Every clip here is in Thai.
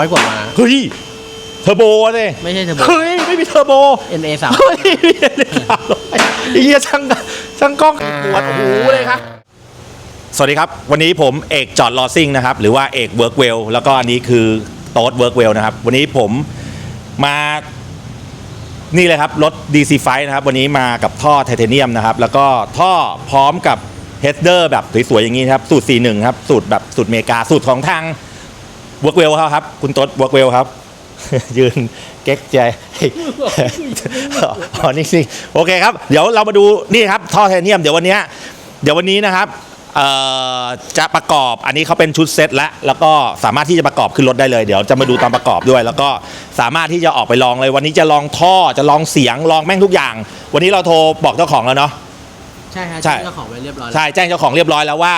ร้อยกว่ามา เฮ้ย เทอร์โบเลย ไม่ใช่เทอร์โบ เฮ้ย ไม่มีเทอร์โบ NA สามเฮ้ยสามร้อยไอ้เหี้ยช่างช่างกล้องปวดหูเลยครับ สวัสดีครับ วันนี้ผมเอกจอดลอซิ่งนะครับ หรือว่าเอกเวิร์กเวล แล้วก็อันนี้คือโต๊ดเวิร์กเวลนะครับ วันนี้ผมมานี่เลยครับรถ DC5 นะครับ วันนี้มากับท่อไทเทเนียมนะครับ แล้วก็ท่อพร้อมกับเฮดเดอร์แบบสวยๆอย่างนี้นะครับ สูตร 41 ครับ สูตรแบบสูตรอเมริกา สูตรของทาง เวิร์กเวลครับ คุณโต๊ดเวิร์กเวลครับ ยืนเก๊กใจอ๋อนี่สิโอเคครับ เดี๋ยวเรามาดูนี่ครับท่อไทเทเนียมเดี๋ยววันเนี้ยเดี๋ยววันนี้นะครับเอ่อจะประกอบอันนี้เขาเป็นชุดเซตแล้วแล้วก็สามารถที่จะประกอบขึ้นรถได้เลยเดี๋ยวจะมาดูตอนประกอบด้วย แล้วก็สามารถที่จะออกไปลองเลยวันนี้จะลองท่อจะลองเสียงลองแม่งทุกอย่าง วันนี้เราโทรบอกเจ้าของแล้วเนาะใช่ฮะใช่เจ้าของไว้เรียบร้อยแล้วใช่แจ้งเจ้าของเรียบร้อยแล้วว่า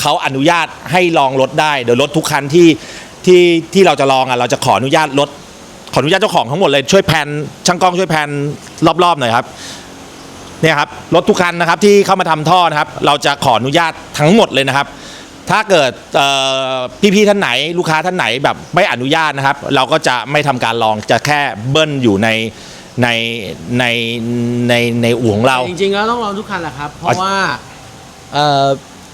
เขาอนุญาตให้ลองรถได้เดี๋ยวรถทุกคันที่ ที่ที่เราจะลองอะเราจะขออนุญาตรถขออนุญาตเจ้าของทั้งหมดเลยช่วยแพนช่างกล้องช่วยแพนรอบๆหน่อยครับเนี่ยครับรถทุกคันนะครับที่เข้ามาทำท่อนะครับ เราจะขออนุญาตทั้งหมดเลยนะครับ ถ้าเกิดเอ่อพี่ๆท่านไหน ลูกค้าท่านไหนแบบไม่อนุญาตนะครับ เราก็จะไม่ทำการลองจะแค่เบิ้ลอยู่ในในในในในอู่ของเรา จริงๆแล้วต้องลองทุกคันแหละครับ เพราะว่าเอ่อ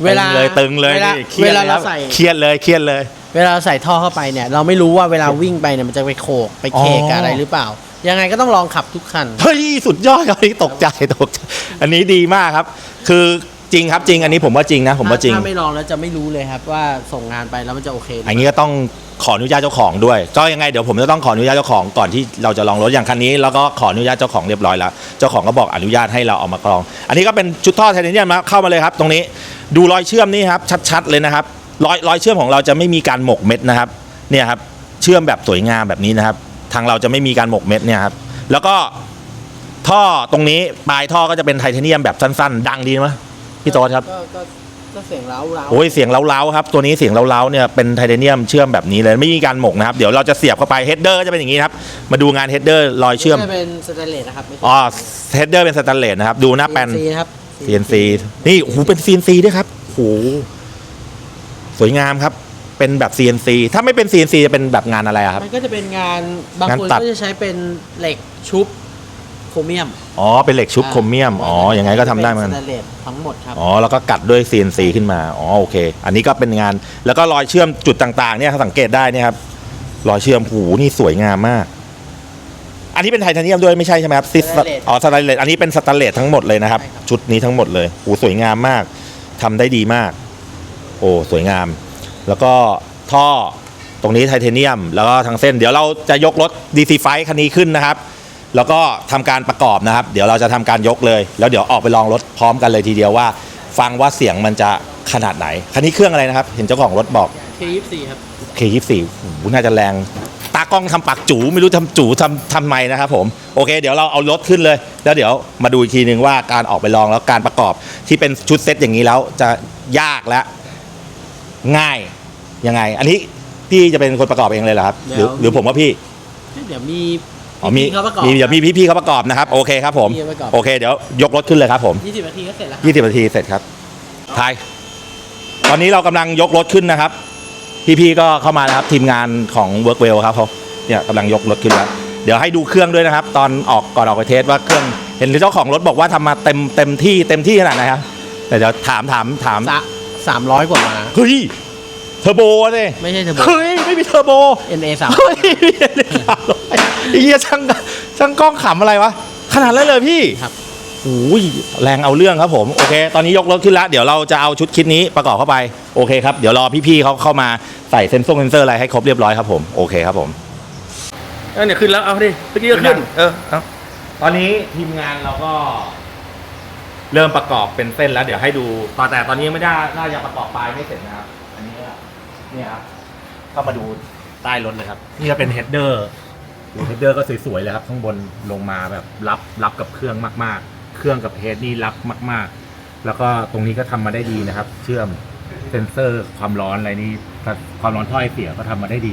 เวลาตึงเลยตึงเลยเวลานี่ครีเวยดลาลยคเราบใส่เครียดเลยเครียดเลย เวลาเราใส่ท่อเข้าไปเนี่ย เราไม่รู้ว่าเวลาวิ่งไปเนี่ยมันจะไปโขกไปเคกอ๋อออะไรหรือเปล่า ยังไงก็ต้องลองขับทุกคัน เฮ้ยสุดยอดครับอันนี้ตกใจตกใจอันนี้ดีมากครับ คือจริงครับจริง อันนี้ผมว่าจริงนะ ผมว่าจริง ถ้าไม่ลองแล้วจะไม่รู้เลยครับว่าส่งงานไปแล้วมันจะโอเคหรืเปล่าอันนี้ก็ต้องขออนุญาตเจ้าของด้วย ก็ยังไงเดี๋ยวผมจะต้องขออนุญาตเจ้าของก่อนที่เราจะลองรถอย่างคันนี้ แล้วก็ขออนุญาตเจ้าของเรียบร้อยแล้ว เจ้าของก็บอกอนุญาตให้เราเอามากรอง อันนี้ก็เป็นชุดท่อไทเทเนียมนะเข้ามาเลยครับ ตรงนี้ดูรอยเชื่อมนี่ครับชัดๆเลยนะครับ รอยรอยเชื่อมของเราจะไม่มีการหมกเม็ดนะครับเนี่ยครับเชื่อมแบบสวยงามแบบนี้นะครับ ทางเราจะไม่มีการหมกเม็ดเนี่ยครับแล้วก็ท่อตรงนี้ปลายท่อก็จะเป็นไทเทเนียมแบบสั้น ๆ ดังดีไหมพี่โต๊ดครับก็ก็ก็เสียงเล้าเล้าโอ้ยเสียงเล้าๆครับตัวนี้เสียงเล้าๆเนี่ยเป็นไทเทเนียมเชื่อมแบบนี้เลยไม่มีการหมกนะครับเดี๋ยวเราจะเสียบเข้าไปเฮดเดอร์ก็จะเป็นอย่างนี้ครับมาดูงานเฮดเดอร์รอยเชื่อมจะเป็นสแตนเลสนะครับไม่ใช่ อ๋อเฮดเดอร์เป็นสแตนเลสนะครับดูหน้าแปน CNC นะครับ CNC นี่โอ้โหเป็น CNC ด้วยครับโอ้โห สวยงามครับ เป็นแบบ CNC ถ้าไม่เป็น CNC จะเป็นแบบงานอะไรอะครับ มันก็จะเป็นงานบางงานคนตัดก็จะใช้เป็นเหล็กชุบโครเมียมอ๋อ เป็นเหล็กชุบโครเมียม อ๋อยังไงก็ทำได้เหมือนกัน สแตนเลสทั้งหมดครับ อ๋อ แล้วก็กัดด้วย CNC ขึ้นมา อ๋อ โอเค อันนี้ก็เป็นงาน แล้วก็รอยเชื่อมจุดต่างๆ เนี่ยถ้าสังเกตได้เนี่ยครับ รอยเชื่อม หูนี่สวยงามมาก อันนี้เป็นไทเทเนียมด้วยไม่ใช่ใช่ไหมครับซิสสแตนเลสอ๋อ สแตนเลส อันนี้เป็นสแตนเลสทั้งหมดเลยนะครับ ใช่ครับ ชุดนี้ทั้งหมดเลย หูสวยงามมาก ทำได้ดีมาก โอ้สวยงาม แล้วก็ท่อตรงนี้ไทเทเนียม แล้วก็ทางเส้น เดี๋ยวเราจะยกรถ DC5 คันนี้ขึ้นนะครับ แล้วก็ทำการประกอบนะครับ เดี๋ยวเราจะทำการยกเลย แล้วเดี๋ยวออกไปลองรถพร้อมกันเลยทีเดียวว่า ฟังว่าเสียงมันจะขนาดไหน คันนี้เครื่องอะไรนะครับ เห็นเจ้าของรถบอก K24 ครับ K24 โอ้โหน่าจะแรง ตากล้องทำปากจูไม่รู้ทำจูทำทำไมนะครับผมโอเค เดี๋ยวเราเอารถขึ้นเลย แล้วเดี๋ยวมาดูอีกทีนึงว่าการออกไปลองแล้วการประกอบที่เป็นชุดเซตอย่างนี้แล้วจะยากและ ง่ายยังไง อันนี้พี่จะเป็นคนประกอบเองเลยเหรอครับ หรือเดี๋ยว หรือผมว่าพี่เดี๋ยวมีอ๋อมีพี่ๆเขาประกอบ มีเดี๋ยวมีพี่ๆเขาประกอบนะครับโอเคครับผมพี่ๆประกอบ โอเคเดี๋ยวยกรถขึ้นเลยครับผม20นาทีก็เสร็จแล้วครับ20นาทีเสร็จครับทายตอนนี้เรากำลังยกรถขึ้นนะครับ พี่ๆก็เข้ามาแล้วครับทีมงานของ Workwell ครับเขาเนี่ยกำลังยกรถขึ้นแล้วเดี๋ยวให้ดูเครื่องด้วยนะครับ ตอนออกก่อนออกไปเทสว่าเครื่องเห็นเจ้าของรถบอกว่าทำมาเต็มเต็มที่เต็มที่ขนาดไหนครับแต่เดี๋ยวถามถามถามสะ สามร้อยกว่ามา เฮ้ยเทอร์โบเลยไม่ใช่เทอร์โบ เฮ้ย ไม่มีเทอร์โบ NA สามเฮ้ยสามร้อยไอ้เหี้ยช่างช่างกล้องขำอะไรวะ ขนาดนั้นเลยพี่ครับ โอ้ยแรงเอาเรื่องครับผม โอเค ตอนนี้ยกรถขึ้นแล้วเดี๋ยวเราจะเอาชุดคิดนี้ประกอบเข้าไป โอเคครับ เดี๋ยวรอพี่ๆเขาเข้ามาใส่เซนเซอร์เซนเซอร์อะไรให้ครบเรียบร้อยครับผม โอเคครับผม เออเนี่ยขึ้นแล้ว เอาดิเมื่อกี้ก็ขึ้น เออเอาตอนนี้ทีมงานเราก็ เริ่มประกอบเป็นเส้นแล้วเดี๋ยวให้ดูตอนแต่ตอนนี้ยังไม่ได้น่าจะประกอบปลายไม่เสร็จนะครับ อันนี้ก็เนี่ยครับเข้ามาดูใต้รถเลยครับ นี่ก็เป็นเฮดเดอร์เฮดเดอร์ก็สวยๆเลยครับ ข้างบนลงมาแบบรับรับกับเครื่องมากๆ เครื่องกับเฮดนี่รับมาก ๆ แล้วก็ตรงนี้ก็ทำมาได้ดีนะครับ เชื่อมเซนเซอร์ความร้อนอะไรนี่ความร้อนท่อไอเสียก็ทำมาได้ดี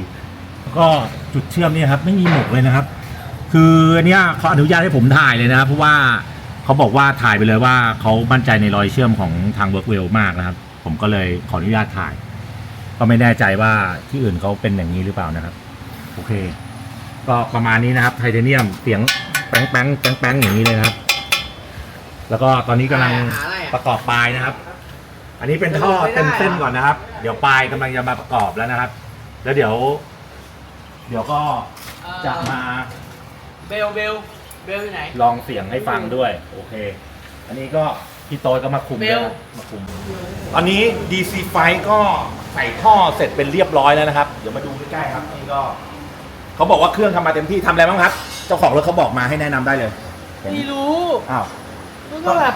แล้วก็จุดเชื่อมนี่ครับ ไม่มีหมกเลยนะครับ คืออันเนี้ยเขาอนุญาตให้ผมถ่ายเลยนะครับเพราะว่า เขาบอกว่าถ่ายไปเลยว่าเขามั่นใจในรอยเชื่อมของทางเวิร์กเวลมากนะครับ ผมก็เลยขออนุญาตถ่าย ก็ไม่แน่ใจว่าที่อื่นเขาเป็นอย่างนี้หรือเปล่านะครับ โอเค ก็ประมาณนี้นะครับไทเทเนียมเสียงแป้งแป้งแป้งแป้งอย่างนี้เลยนะครับ แล้วก็ตอนนี้กำลังหาอะไรอะประกอบปลายนะครับ อันนี้เป็นท่อเต็มเส้นก่อนนะครับ เดี๋ยวปลายกำลังจะมาประกอบแล้วนะครับ แล้วเดี๋ยว เดี๋ยวก็จะมาเบลเบล เบลอยู่ไหน ลองเสียงให้ฟังด้วย โอเค อันนี้ก็พี่โต้ยก็มาคุมด้วยเบลนะมาคุม ตอนนี้ DC ไฟก็ใส่ท่อเสร็จเป็นเรียบร้อยแล้วนะครับ เดี๋ยวมาดูใกล้ๆครับนี่ก็เขาบอกว่าเครื่องทำมาเต็มที่ทำอะไรบ้างครับ เจ้าของรถเขาบอกมาให้แนะนำได้เลยเห็นไม่รู้อ้าวมันก็แบบ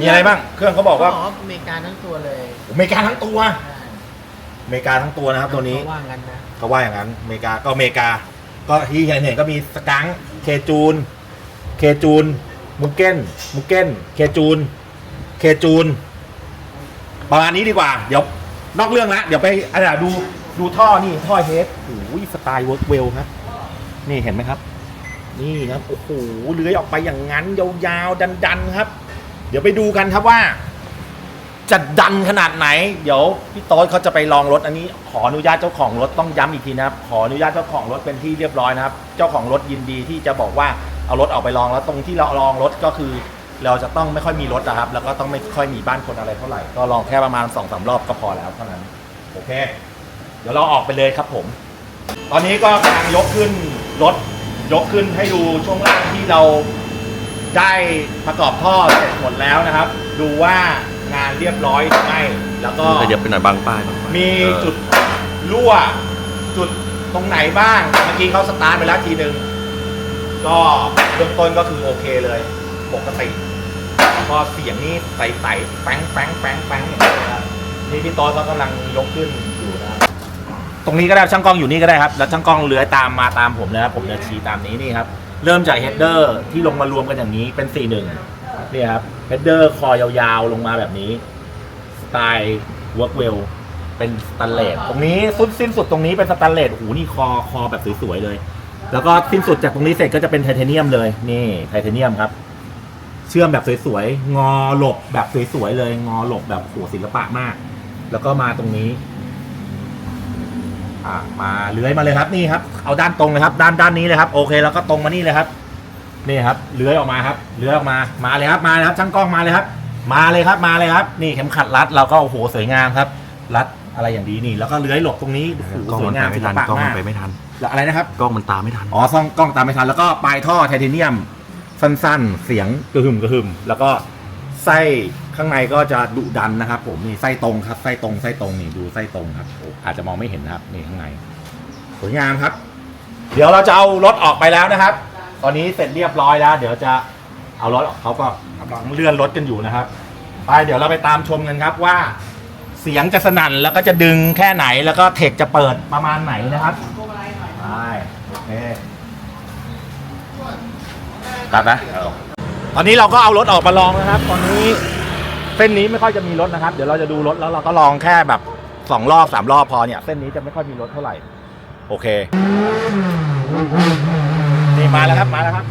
มีอะไรบ้าง เครื่องเขาบอกว่าอ๋ออเมริกาทั้งตัวเลยอเมริกาทั้งตัวอเมริกาทั้งตัวนะครับตัวนี้ เขาว่างั้นนะเขาว่าอย่างนั้นอเมริกาก็อเมริกา ก็ที่เห็นเห็นก็มีสกังค์เคจูน เคจูนมูเก้นมูเก้น เคจูน เคจูน ประมาณนี้ดีกว่า เดี๋ยวนอกเรื่องละเดี๋ยวไปอะดูดูท่อนี่ท่อเฮดโอ้ยสไตล์เวิร์กเวลครับ นี่เห็นไหมครับ นี่ครับโอ้โหเลื้อยออกไปอย่างนั้น ยาวๆ ดันๆครับ เดี๋ยวไปดูกันครับว่า จะดันขนาดไหน เดี๋ยวพี่โต๊ดเขาจะไปลองรถอันนี้ ขออนุญาตเจ้าของรถต้องย้ำอีกทีนะครับ ขออนุญาตเจ้าของรถเป็นที่เรียบร้อยนะครับ เจ้าของรถยินดีที่จะบอกว่า เอารถออกไปลองแล้วตรงที่เราลองรถก็คือ เราจะต้องไม่ค่อยมีรถนะครับ แล้วก็ต้องไม่ค่อยมีบ้านคนอะไรเท่าไหร่ก็ลองแค่ประมาณสองสามรอบก็พอแล้วเท่านั้นโอเค เดี๋ยวเราออกไปเลยครับผม ตอนนี้ก็กำลังยกขึ้นรถยกขึ้นให้ดูช่วงล่างที่เราได้ประกอบท่อเสร็จหมดแล้วนะครับ ดูว่างานเรียบร้อยหรือไม่แล้วก็ขยับไปหน่อยบางป้ายบางป้ายมีเออจุดรั่วจุดตรงไหนบ้างเมื่อกี้เขาสตาร์ทไปแล้วทีหนึ่ง ก็เบื้องต้นก็คือโอเคเลยปกติก็เสียงนี้ใสๆแป้งแป้งแป้งแป้งอย่างนี้นะครับนี่พี่ต้อยเขากำลังยกขึ้นอยู่นะครับตรงนี้ก็ได้ช่างกล้องอยู่นี่ก็ได้ครับแล้วช่างกล้องเลื้อยตามมาตามผมเลยครับผมจะชี้ตามนี้นี่ครับเริ่มจากเฮดเดอร์ที่ลงมารวมกันอย่างนี้เป็น4 1นี่ครับเฮดเดอร์คอยาวๆลงมาแบบนี้สไตล์เวิร์กเวลเป็นสแตนเลสตรงนี้สุดสิ้นสุดตรงนี้เป็นสแตนเลสโอ้โหนี่คอคอแบบสวยๆเลย แล้วก็สิ้นสุดจากตรงนี้เสร็จก็จะเป็นไทเทเนียมเลย นี่ไทเทเนียมครับ เชื่อมแบบสวยๆ งอหลบแบบสวยๆเลย งอหลบแบบโหศิลปะมาก แล้วก็มาตรงนี้อ่ามาเลื้อยมาเลยครับนี่ครับ เอาด้านตรงเลยครับ ด้านด้านนี้เลยครับ โอเค แล้วก็ตรงมานี่เลยครับ นี่ครับเลื้อยออกมาครับเลื้อยออกมา มาเลยครับมาเลยครับช่างกล้องมาเลยครับ มาเลยครับมาเลยครับ นี่เข็มขัดรัดเราก็โอ้โหสวยงามครับ รัดอะไรอย่างดีนี่ แล้วก็เลื้อยหลบตรงนี้โอ้โหกล้องสวมัยนงาไปมไม่ศิลทันปะกล้องมัมานกไปไม่ทัน แล้วอะไรนะครับ กล้องมันตามไม่ทัน อ๋อซ่องกล้องตามไม่ทันแล้วก็ปลายท่อไทเทเนียม สั้นๆ เสียงกระหึ่มกระหึ่มแล้วก็ไส้ข้างในก็จะดุดันนะครับ ผมนี่ไส้ตรงครับไส้ตรงไส้ตรงนี่ดูไส้ตรงครับโอ้อาจจะมองไม่เห็นนะครับนี่ข้างในสวยงามครับ เดี๋ยวเราจะเอารถออกไปแล้วนะครับ ตอนนี้เสร็จเรียบร้อยแล้ว เดี๋ยวจะเอารถออกเขาก็กำลังเลื่อนรถกันอยู่นะครับไปเดี๋ยวเราไปตามชมกันครับว่า เสียงจะสนั่นแล้วก็จะดึงแค่ไหนแล้วก็เทคจะเปิดประมาณไหนนะครับ ไปโอเคตัดนะตอนนี้เราก็เอารถออกมาลองนะครับ ตอนนี้เส้นนี้ไม่ค่อยจะมีรถนะครับ เดี๋ยวเราจะดูรถแล้วเราก็ลองแค่แบบสองรอบสามรอบพอเนี่ย เส้นนี้จะไม่ค่อยมีรถเท่าไหร่ โอเคนี่มาแล้วครับมาแล้วครับ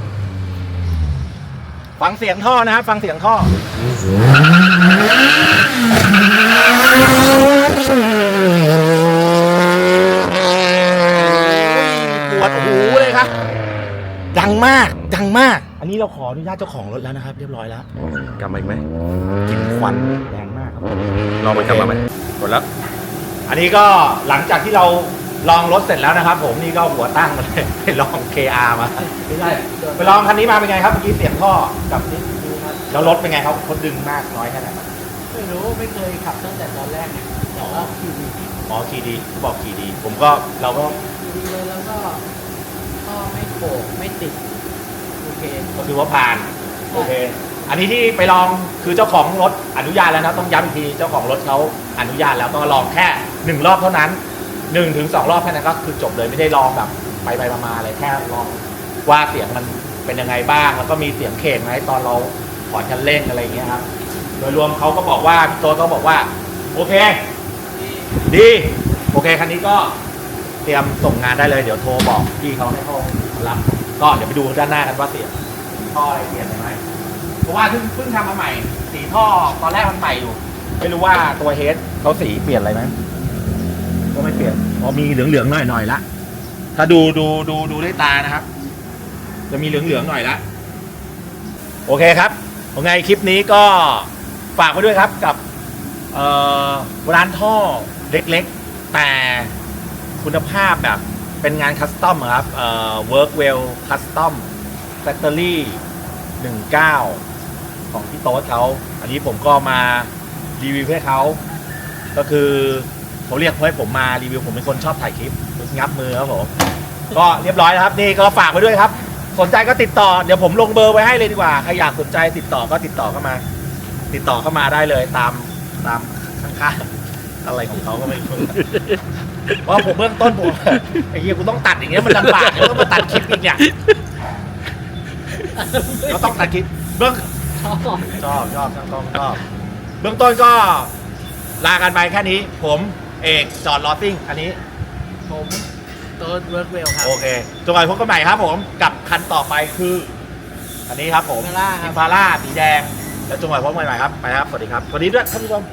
ฟังเสียงท่อนะครับ ฟังเสียงท่อปวดหูเลยครับ ดั งมาก ดังมาก อันนี้เราขออนุญาตเจ้าของรถแล้วนะครับ เรียบร้อยแล้วกลับมาอีกไหมกลิ่นควันแรงมากครับ ลองไปกลับมาไหมหมดแล้ว อันนี้ก็หลังจากที่เราลองรถเสร็จแล้วนะครับ ผมนี่ก็หัวตั้งมาเลยไปลอง KR มาไม่ใช่ไปลองคันนี้มาเป็นไงครับเมื่อกี้เสียงท่อกับนี่แล้วรถเป็นไงครับคนดึงมากน้อยแค่ไหนครับไม่รู้ไม่เคยขับตั้งแต่ตอนแรกเนี่ยแต่ว่าขี่ดีอ๋อขี่ดีเขาบอกขี่ดี ผมก็เราก็ดีเลยแล้วก็ ก็ไม่โขกไม่ติด โอเค ก็คือว่าผ่าน โอเค อันนี้ที่ไปลองคือเจ้าของรถอนุญาตแล้วนะต้องย้ำอีกทีเจ้าของรถเขาอนุญาตแล้วก็ลองแค่หนึ่งรอบเท่านั้นหนึ่งถึงสองรอบแค่นั้นก็คือจบเลยไม่ได้ลองแบบไปไปมามาอะไรแค่ลองว่าเสียงมันเป็นยังไงบ้าง แล้วก็มีเสียงเข่งไหมตอนเราขอดคันเร่งอะไรอย่างเงี้ยครับ โดยรวมเขาก็บอกว่าพี่โต๊ดก็บอกว่า โอเค ดี โอเคคันนี้ก็ เตรียมส่งงานได้เลยเดี๋ยวโทรบอกพี่เขาให้เขารับ ก็เดี๋ยวไปดูด้านหน้ากันว่าเสียท่ออะไรเปลี่ยนไหมเพราะว่าเพิ่งเพิ่งทำมาใหม่สีท่อตอนแรกมันใหม่อยู่ ไม่รู้ว่าตัวเฮดเขาสีเปลี่ยนอะไรไหมก็ไม่เปลี่ยนพอมีเหลืองๆหน่อยๆละถ้าดูดูดูดูด้วยตานะครับ จะมีเหลืองๆหน่อยละโอเคครับยังไงคลิปนี้ก็ฝากไว้ด้วยครับกับร้านท่อเล็กๆ แต่ คุณภาพแบบเป็นงานคัสตอมครับเอ่อ Workwell Custom Factory 19 ของพี่โต๊ดเขาอันนี้ผมก็มารีวิวให้เขาก็คือเขาเรียกให้ผมมารีวิวผมเป็นคนชอบถ่ายคลิปงับมือครับผมก็เรียบร้อยแล้วครับนี่ก็ฝากไว้ด้วยครับ สนใจก็ติดต่อเดี๋ยวผมลงเบอร์ไว้ให้เลยดีกว่าใครอยากสนใจติดต่อก็ติดต่อเข้ามา ติดต่อเข้ามาได้เลยตามตามข้างๆอะไรของเขาก็ไม่รู้ เพราะผมเบื้องต้นผมไอ้เหี้ยกูต้องตัดอย่างเงี้ยมันลำบากแล้วต้องมาตัดคลิปอีกเนี่ยก็ต้องตัดคลิปเบื้องชอบชอบชอบชอบชอบชอบเบื้องต้นก็ลากันไปแค่นี้ ผมเอกจอดลอตติ้งอันนี้ผมโต๊ดเวิร์กเวลครับ โอเคจนกว่าพบกันใหม่ครับผมกับคันต่อไปคือ อันนี้ครับผม Impala ครับ อิมพาร่าสีแดง แล้วจนกว่าพบกันใหม่ครับไปครับ สวัสดีครับสวัสดีด้วยท่านผู้ชม